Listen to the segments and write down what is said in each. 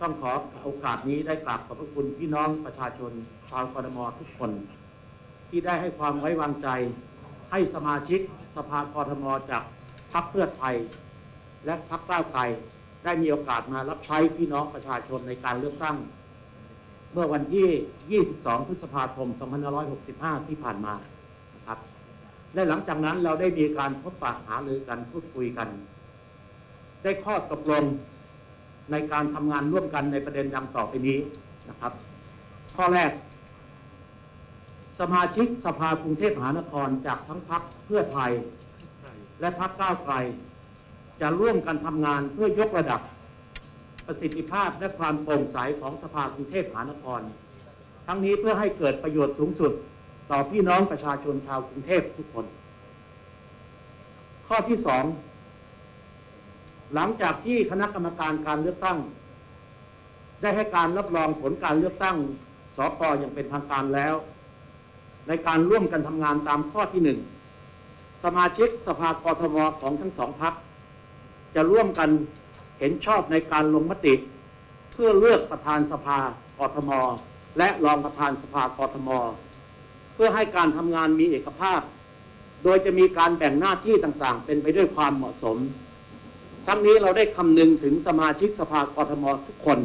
ต้องขอโอกาสนี้ได้กราบขอบพระคุณพี่น้องประชาชน ชาวกรทมทุกคน ที่ได้ให้ความไว้วางใจ ให้สมาชิกสภากรทมจากพรรคเพื่อไทย และพรรคก้าวไกลได้มีโอกาสมารับใช้พี่น้องประชาชนในการเลือกตั้ง เมื่อวันที่ 22 พฤษภาคม 2565 ที่ผ่านมานะครับและหลังจากนั้นเราได้มีการพบปะหารือกันพูดคุยกัน ได้ข้อตกลง ในการทำงานร่วมกันในประเด็นดังต่อไปนี้นะครับ ข้อแรก สมาชิกสภากรุงเทพมหานครจากทั้งพักเพื่อไทย และพักก้าวไกล จะร่วมกันทำงานเพื่อยกระดับประสิทธิภาพและความโปร่งใสของสภากรุงเทพมหานคร ทั้งนี้เพื่อให้เกิดประโยชน์สูงสุดต่อพี่น้องประชาชนชาวกรุงเทพทุกคน ข้อที่สอง หลังจากที่คณะกรรมการการเลือกตั้ง ได้ให้การรับรองผลการเลือกตั้งสกอย่างเป็นทางการแล้ว ในการร่วมกันทำงานตามข้อที่หนึ่งสมาชิกสภากทมของทั้งสองพักจะร่วมกันเห็นชอบในการลงมติ เพื่อเลือกประธานสภากทม และรองประธานสภากทม เพื่อให้การทำงานมีเอกภาพ โดยจะมีการแบ่งหน้าที่ต่างๆ เป็นไปด้วยความเหมาะสม ทั้งนี้เราได้คำนึงถึงสมาชิกสภากรทมทุกคน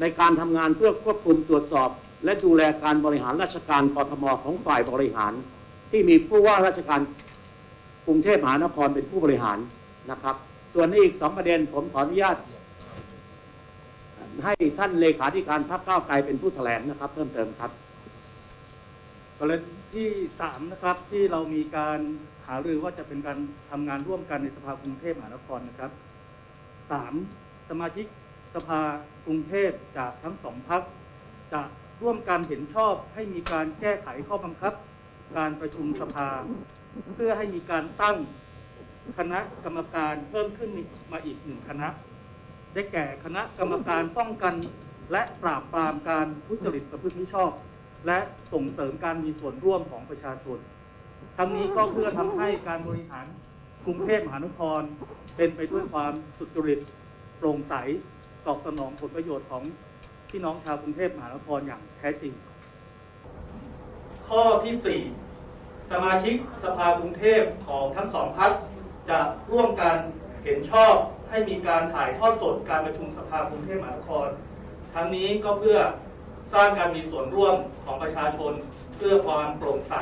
ในการทำงานเพื่อควบคุมตรวจสอบ และดูแลการบริหารราชการกรทมของฝ่ายบริหาร ที่มีผู้ว่าราชการกรุงเทพมหานครเป็นผู้บริหารนะครับ ส่วนในอีกสองประเด็นผมขออนุญาต ให้ท่านเลขาธิการพรรคก้าวไกลเป็นผู้แถลงนะครับ เพิ่มเติมครับกรณี ที่สามนะครับที่เรามีการหารือว่าจะเป็นการทำงานร่วมกันในสภากรุงเทพมหานครนะครับสามสมาชิกสภากรุงเทพจากทั้งสองพักจะร่วมกันเห็นชอบให้มีการแก้ไขข้อบังคับ การประชุมสภา เพื่อให้มีการตั้งคณะกรรมการเพิ่มขึ้นมาอีกหนึ่งคณะ ได้แก่คณะกรรมการป้องกันและปราบปรามการทุจริตประพฤติมิชอบ และส่งเสริมการมีส่วนร่วมของประชาชน ทั้งนี้ก็เพื่อทำให้การบริหารกรุงเทพมหานคร เป็นไปด้วยความสุจริตโปร่งใสตอบสนองผลประโยชน์ของพี่น้องชาวกรุงเทพมหานครอย่างแท้จริง ข้อที่ 4 สมาชิกสภากรุงเทพของทั้งสองพักจะร่วมกันเห็นชอบให้มีการถ่ายทอดสดการประชุมสภากรุงเทพมหานคร ทั้งนี้ก็เพื่อ สร้างการมีส่วนร่วมของประชาชน เพื่อความโปร่งใส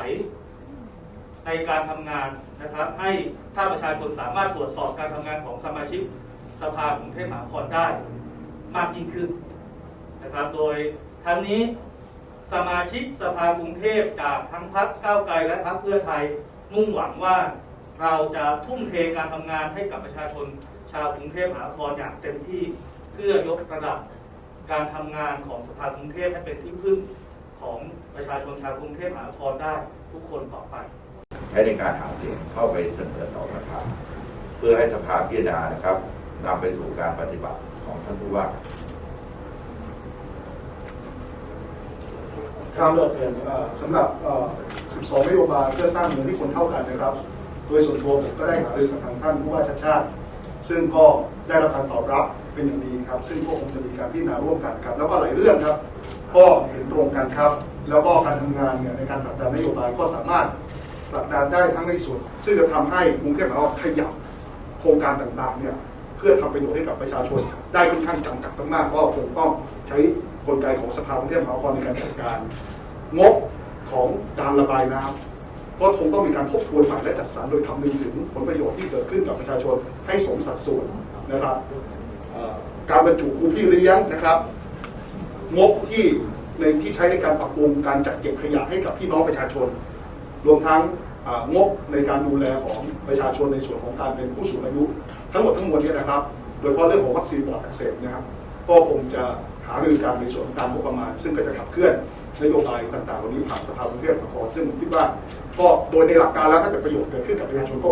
ในการทำงานนะครับ ให้ถ้าประชาชนสามารถตรวจสอบการทำงานของสมาชิกสภากรุงเทพมหานครได้มากยิ่งขึ้นนะครับ โดยทั้งนี้สมาชิกสภากรุงเทพจากทั้งพรรคก้าวไกลและพรรคเพื่อไทยมุ่งหวังว่าเราจะทุ่มเทการทำงานให้กับประชาชนชาวกรุงเทพมหานครอย่างเต็มที่เพื่อยกระดับ การทำงานของสภากรุงเทพให้เป็นที่พึ่งของประชาชนชาวกรุงเทพมหานครได้ทุกคนต่อไป ใช้ในการหาเสียงเข้าไปเสนอต่อสภา เพื่อให้สภาพิจารณานะครับนำไปสู่การปฏิบัติของท่านผู้ว่าครับเอ่อสำหรับเอ่อ12 นโยบายเพื่อสร้างเมืองที่คนเท่ากันนะครับ โดยส่วนตัวผมก็ได้หารือกับทางท่านผู้ว่าชาติชาติ ซึ่งก็ได้รับการตอบรับเป็นอย่างดีครับ ซึ่งก็คงจะมีการพิจารณาร่วมกันครับ แล้วก็หลายเรื่องครับ ก็เห็นตรงกันครับ แล้วก็การทำงานเนี่ยในการผลักดันนโยบายก็สามารถผลักดันได้ทั้งในส่วน ซึ่งจะทำให้กรุงเทพมหานครขยับโครงการต่างๆเนี่ยเพื่อทำประโยชน์ให้กับประชาชน ได้ค่อนข้างจำกัดมากๆก็คงต้องใช้กลไกของสภากรุงเทพมหานครในการจัดการ งบของการระบายน้ำ ก็คงต้องมีการทบทวนใหม่และจัดสรรโดยคำนึงถึงผลประโยชน์ที่เกิดขึ้นกับประชาชนให้สมสัดส่วนนะครับการบรรจุครูพี่เลี้ยงนะครับงบที่ในที่ใช้ในการปรับปรุงการจัดเก็บขยะให้กับพี่น้องประชาชน รวมทั้งงบในการดูแลของประชาชนในส่วนของการเป็นผู้สูงอายุ ทั้งหมดทั้งมวลนี้นะครับ โดยเฉพาะเรื่องของวัคซีนปลอดอักเสบนะครับก็คงจะ หารือการในส่วนการงบประมาณ ซึ่งก็จะขับเคลื่อนนโยบายต่างๆเหล่านี้ผ่านสภากรุงเทพมหานครซึ่งผมคิดว่าก็โดยในหลักการแล้วถ้าเกิดประโยชน์เกิดขึ้นกับประชาชนก็